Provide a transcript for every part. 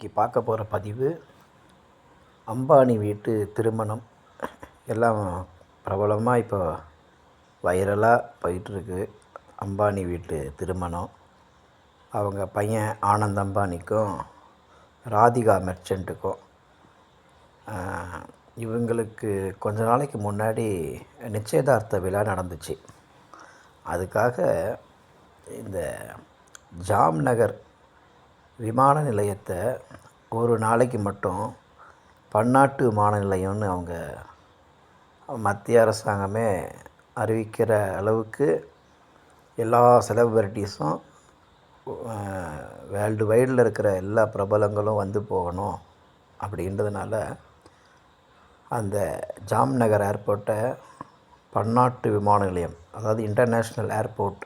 இன்றைக்கி பார்க்க போகிற பதிவு அம்பானி வீட்டு திருமணம். எல்லாம் பிரபலமாக இப்போ வைரலாக போயிட்டுருக்கு. அம்பானி வீட்டு திருமணம். அவங்க பையன் ஆனந்த் அம்பானிக்கும் ராதிகா மெர்ச்சண்ட்டுக்கும் இவங்களுக்கு கொஞ்ச நாளைக்கு முன்னாடி நிச்சயதார்த்த விழா நடந்துச்சு. அதுக்காக இந்த ஜாம்நகர் விமான நிலையத்தை ஒரு நாளைக்கு மட்டும் பன்னாட்டு விமான நிலையம்னு அவங்க மத்திய அரசாங்கமே அறிவிக்கிற அளவுக்கு எல்லா செலிபிரிட்டிஸும் வேர்ல்டு வைடில் இருக்கிற எல்லா பிரபலங்களும் வந்து போகணும் அப்படின்றதுனால அந்த ஜாம்நகர் ஏர்போர்ட்டை பன்னாட்டு விமான நிலையம் அதாவது இன்டர்நேஷ்னல் ஏர்போர்ட்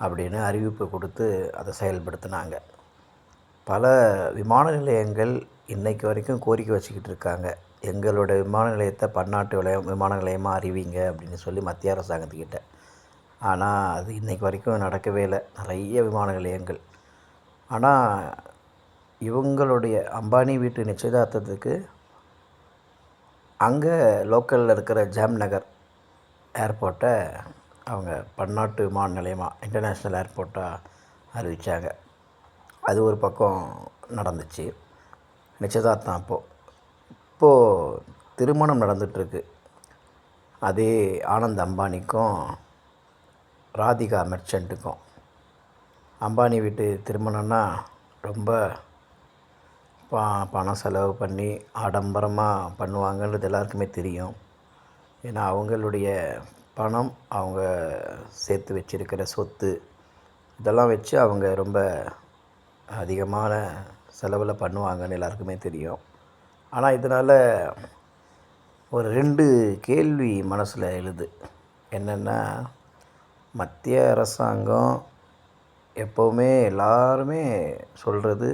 அப்படின்னு அறிவிப்பு கொடுத்து அதை செயல்படுத்தினாங்க. பல விமான நிலையங்கள் இன்றைக்கு வரைக்கும் கோரிக்கை வச்சுக்கிட்டு இருக்காங்க. எங்களோட விமான நிலையத்தை பன்னாட்டு விலையம் விமான நிலையமாக அறிவிங்க அப்படின்னு சொல்லி மத்திய அரசாங்கத்துக்கிட்ட. ஆனால் அது இன்றைக்கு வரைக்கும் நடக்கவே இல்லை. நிறைய விமான நிலையங்கள். ஆனால் இவங்களுடைய அம்பானி வீட்டு நிச்சயதார்த்தத்துக்கு அங்கே லோக்கலில் இருக்கிற ஜாம்நகர் ஏர்போர்ட்டை அவங்க பன்னாட்டு விமான நிலையமாக இன்டர்நேஷ்னல் ஏர்போர்ட்டாக அறிவித்தாங்க அது ஒரு பக்கம் நடந்துச்சு. நிச்சயதார்த்தம் அப்போது இப்போது திருமணம் நடந்துகிட்ருக்கு அதே ஆனந்த் அம்பானிக்கும் ராதிகா மெர்ச்சண்ட்டுக்கும் அம்பானி வீட்டு திருமணம்னா ரொம்ப ப பணம் செலவு பண்ணி ஆடம்பரமாக பண்ணுவாங்கன்றது எல்லாருக்குமே தெரியும். ஏன்னா அவங்களுடைய பணம் அவங்க சேர்த்து வச்சுருக்கிற சொத்து இதெல்லாம் வச்சு அவங்க ரொம்ப அதிகமான செலவில் பண்ணுவாங்கன்னு எல்லாருக்குமே தெரியும். ஆனால் இதனால் ஒரு ரெண்டு கேள்வி மனசில் எழுது. என்னென்னா மத்திய அரசாங்கம் எப்போவுமே எல்லாருமே சொல்கிறது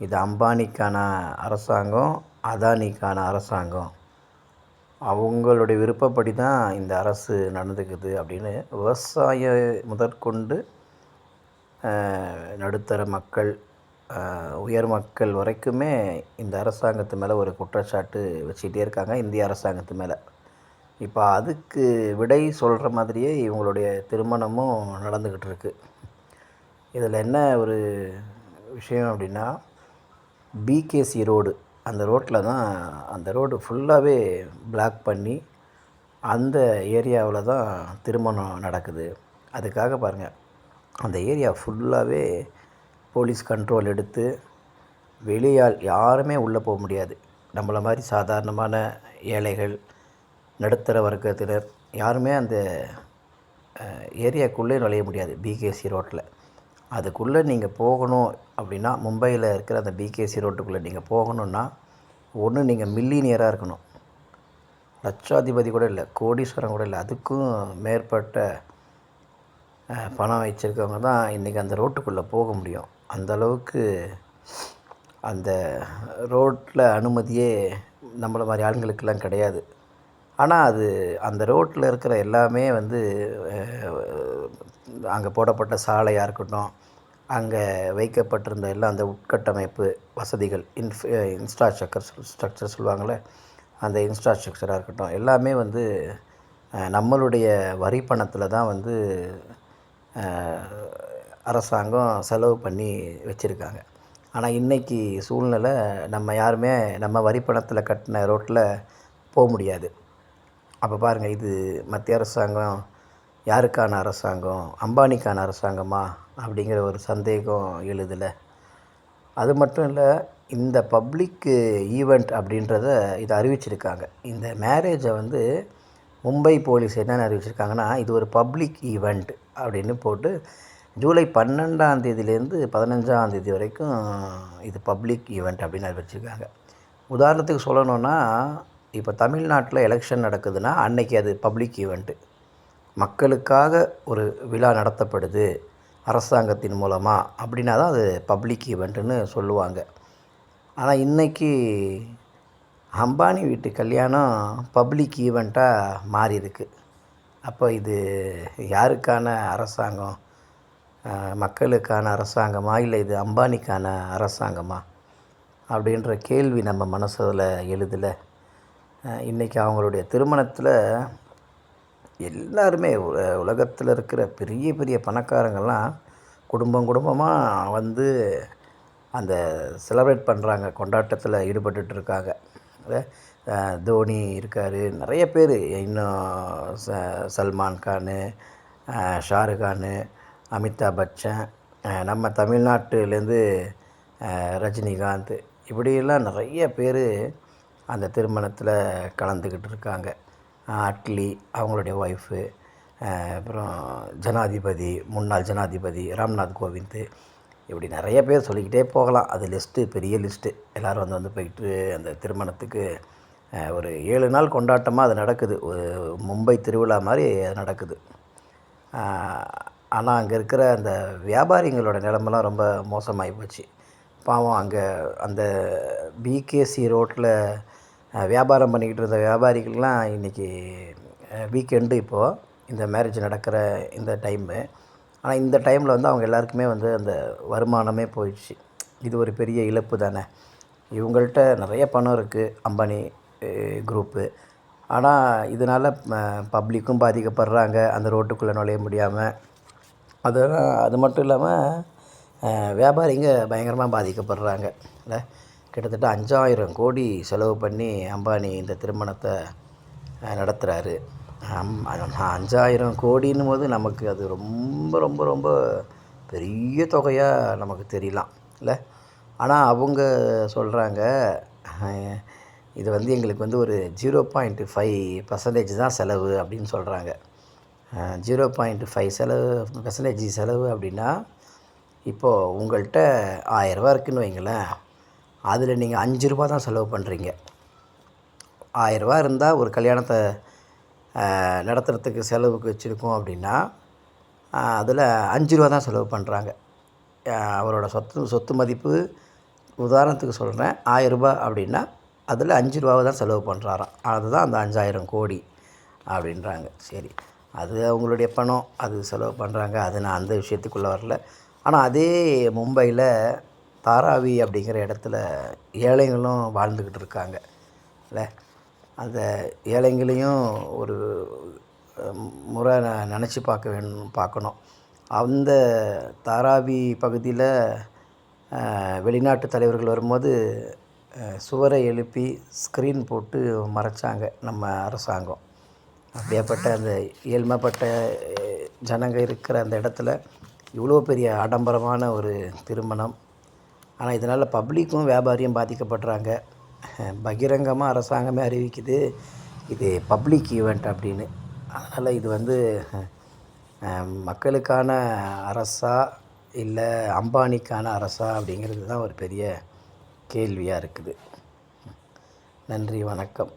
இது அம்பானிக்கான அரசாங்கம் அதானிக்கான அரசாங்கம். அவங்களுடைய விருப்பப்படி தான் இந்த அரசு நடந்துக்குது அப்படின்னு விவசாய முதற்கொண்டு நடுத்தர மக்கள் உயர் மக்கள் வரைக்குமே இந்த அரசாங்கத்து மேலே ஒரு குற்றச்சாட்டு வச்சுக்கிட்டே இருக்காங்க இந்திய அரசாங்கத்து மேலே. இப்போ அதுக்கு விடை சொல்கிற மாதிரியே இவங்களுடைய திருமணமும் நடந்துக்கிட்டு இருக்கு. இதில் என்ன ஒரு விஷயம் அப்படின்னா பிகேசி ரோடு அந்த ரோட்டில் தான் அந்த ரோடு ஃபுல்லாகவே பிளாக் பண்ணி அந்த ஏரியாவில் தான் திருமணம் நடக்குது. அதுக்காக பாருங்கள் அந்த ஏரியா ஃபுல்லாகவே போலீஸ் கண்ட்ரோல் எடுத்து வெளியால் யாருமே உள்ளே போக முடியாது. நம்மளை மாதிரி சாதாரணமான ஏழைகள் நடுத்தர வர்க்கத்தினர் யாருமே அந்த ஏரியாக்குள்ளே நுழைய முடியாது பிகேசி ரோட்டில் அதுக்குள்ளே நீங்கள் போகணும் அப்படின்னா மும்பையில் இருக்கிற அந்த பிகேசி ரோட்டுக்குள்ளே நீங்கள் போகணுன்னா ஒன்று நீங்கள் மில்லினியராக இருக்கணும். லட்சாதிபதி கூட இல்லை கோடீஸ்வரம் கூட இல்லை அதுக்கும் மேற்பட்ட பணம் வச்சுருக்கவங்க தான் இன்றைக்கி அந்த ரோட்டுக்குள்ளே போக முடியும். அந்தளவுக்கு அந்த ரோட்டில் அனுமதியே நம்மளை மாதிரி ஆளுங்களுக்கெல்லாம் கிடையாது. ஆனால் அது அந்த ரோட்டில் இருக்கிற எல்லாமே வந்து அங்கே போடப்பட்ட சாலையாக இருக்கட்டும் அங்கே வைக்கப்பட்டிருந்த எல்லாம் அந்த உட்கட்டமைப்பு வசதிகள் இன்ஃப் இன்ஸ்ட்ராஸ்ட்ரக்சர் ஸ்ட்ரக்சர் சொல்லுவாங்களே அந்த இன்ஸ்ட்ராஸ்ட்ரக்சராக இருக்கட்டும் எல்லாமே வந்து நம்மளுடைய வரி பணத்தில் தான் வந்து அரசாங்கம் செலவு பண்ணி வச்சுருக்காங்க. ஆனால் இன்றைக்கி சூழ்நிலை நம்ம யாருமே நம்ம வரி பணத்தில் கட்டின ரோட்டில் போக முடியாது. அப்போ பாருங்கள் இது மத்திய அரசாங்கம் யாருக்கான அரசாங்கம் அம்பானிக்கான அரசாங்கமா அப்படிங்கிற ஒரு சந்தேகம் எழுதலை. அது மட்டும் இல்லை இந்த பப்ளிக்கு ஈவெண்ட் அப்படின்றத இதை அறிவிச்சிருக்காங்க. இந்த மேரேஜை வந்து மும்பை போலீஸ் என்னென்ன அறிவிச்சிருக்காங்கன்னா இது ஒரு பப்ளிக் ஈவெண்ட் அப்படின்னு போட்டு ஜூலை பன்னெண்டாம் தேதியிலேருந்து பதினஞ்சாம் தேதி வரைக்கும் இது பப்ளிக் ஈவெண்ட் அப்படின்னு அறிவிச்சிருக்காங்க உதாரணத்துக்கு சொல்லணுன்னா இப்போ தமிழ்நாட்டில் எலெக்ஷன் நடக்குதுன்னா அன்னைக்கு அது பப்ளிக் ஈவெண்ட்டு மக்களுக்காக ஒரு விழா நடத்தப்படுது அரசாங்கத்தின் மூலமாக அப்படின்னா தான் அது பப்ளிக் ஈவெண்ட்டுன்னு சொல்லுவாங்க. ஆனால் இன்றைக்கி அம்பானி வீட்டு கல்யாணம் பப்ளிக் ஈவெண்ட்டாக மாறியிருக்கு. அப்போ இது யாருக்கான அரசாங்கம்? மக்களுக்கான அரசாங்கமா? இல்லை இது அம்பானிக்கான அரசாங்கமா? அப்படின்ற கேள்வி நம்ம மனசில் எழுதலை. இன்றைக்கி அவங்களுடைய திருமணத்தில் எல்லாருமே உலகத்தில் இருக்கிற பெரிய பெரிய பணக்காரங்கள்லாம் குடும்பம் குடும்பமாக வந்து அந்த செலப்ரேட் பண்ணுறாங்க கொண்டாட்டத்தில் ஈடுபட்டுட்டு இருக்காங்க. தோனி இருக்கார். நிறைய பேர். இன்னும் ச சல்மான் கான் அஹ் அமிதாப் பச்சன் நம்ம தமிழ்நாட்டுலேருந்து ரஜினிகாந்த். இப்படியெல்லாம் நிறைய பேர் அந்த திருமணத்தில் கலந்துக்கிட்டு இருக்காங்க. அட்லி அவங்களுடைய ஒய்ஃபு அப்புறம் ஜனாதிபதி முன்னாள் ஜனாதிபதி ராம்நாத் கோவிந்த். இப்படி நிறைய பேர் சொல்லிக்கிட்டே போகலாம். அது லிஸ்ட்டு பெரிய லிஸ்ட்டு எல்லோரும் வந்து வந்து போயிட்டு அந்த திருமணத்துக்கு ஒரு ஏழு நாள் கொண்டாட்டமாக அது நடக்குது. ஒரு மும்பை திருவிழா மாதிரி அது நடக்குது. ஆனால் அங்கே இருக்கிற அந்த வியாபாரிங்களோட நிலமெல்லாம் ரொம்ப மோசமாகி போச்சு. பாவம் அங்கே அந்த பிகேசி ரோட்டில் வியாபாரம் பண்ணிக்கிட்டு இருந்த வியாபாரிகள்லாம் இன்றைக்கி வீக்கெண்டு இப்போது இந்த மேரேஜ் நடக்கிற இந்த டைமு ஆனால் இந்த டைமில் வந்து அவங்க எல்லாருக்குமே வந்து அந்த வருமானமே போயிடுச்சு. இது ஒரு பெரிய இழப்பு தானே. இவங்கள்ட்ட நிறைய பணம் இருக்குது அம்பானி. குரூப்பு ஆனால் இதனால் பப்ளிக்கும் பாதிக்கப்படுறாங்க. அந்த ரோட்டுக்குள்ளே நுழைய முடியாமல் அதெல்லாம் அது மட்டும் இல்லாமல் வியாபாரிங்க பயங்கரமாக பாதிக்கப்படுறாங்க. இல்லை? கிட்டத்தட்ட அஞ்சாயிரம் கோடி செலவு பண்ணி அம்பானி இந்த திருமணத்தை நடத்துகிறாரு அஞ்சாயிரம் கோடின்னும் போது நமக்கு அது ரொம்ப ரொம்ப ரொம்ப பெரிய தொகையாக நமக்கு தெரியலாம். இல்லை? ஆனால் அவங்க சொல்கிறாங்க இது வந்து எங்களுக்கு வந்து ஒரு ஜீரோ பாயிண்ட் ஃபைவ் பர்சன்டேஜ் தான் செலவு அப்படின்னு சொல்கிறாங்க ஜீரோ பாயிண்ட் ஃபைவ் செலவு பர்சன்டேஜ் செலவு அப்படின்னா இப்போது உங்கள்கிட்ட ஆயரூபா இருக்குன்னு வைங்களேன் அதில் நீங்கள் அஞ்சு ரூபா தான் செலவு பண்ணுறீங்க ஆயரூபா இருந்தால் ஒரு கல்யாணத்தை நடத்துகிறதுக்கு செலவுக்கு வச்சுருக்கோம் அப்படின்னா அதில் அஞ்சு ரூபா தான் செலவு பண்ணுறாங்க அவரோட சொத்து சொத்து மதிப்பு உதாரணத்துக்கு சொல்கிறேன் ஆயரூபா அப்படின்னா அதில் அஞ்சு ரூபாவை தான் செலவு பண்ணுறாராம். அதுதான் அந்த அஞ்சாயிரம் கோடி அப்படின்றாங்க. சரி அது அவங்களுடைய பணம் அது செலவு பண்ணுறாங்க. அது நான் அந்த விஷயத்துக்குள்ளே வரல. ஆனால் அதே மும்பையில் தாராவி அப்படிங்கிற இடத்துல ஏழைங்களும் வாழ்ந்துக்கிட்டு இருக்காங்க. இல்லை அந்த ஏழைங்களையும் ஒரு முறை நினச்சி பார்க்க வேணும் பார்க்கணும். அந்த தாராவி பகுதியில் வெளிநாட்டு தலைவர்கள் வரும்போது சுவரை எழுப்பி ஸ்க்ரீன் போட்டு மறைச்சாங்க நம்ம அரசாங்கம். அப்படியாப்பட்ட அந்த ஏழ்மைப்பட்ட ஜனங்க இருக்கிற அந்த இடத்துல இவ்வளோ பெரிய ஆடம்பரமான ஒரு திருமணம். ஆனால் இதனால் பப்ளிக்கும் வியாபாரியும் பாதிக்கப்படுறாங்க. பகிரங்கமாக அரசாங்கமே அறிவிக்குது இது பப்ளிக் ஈவெண்ட் அப்படின்னு. அதனால் இது வந்து மக்களுக்கான அரசா இல்லை அம்பானிக்கான அரசா அப்படிங்கிறது தான் ஒரு பெரிய கேள்வியாக இருக்குது. நன்றி வணக்கம்.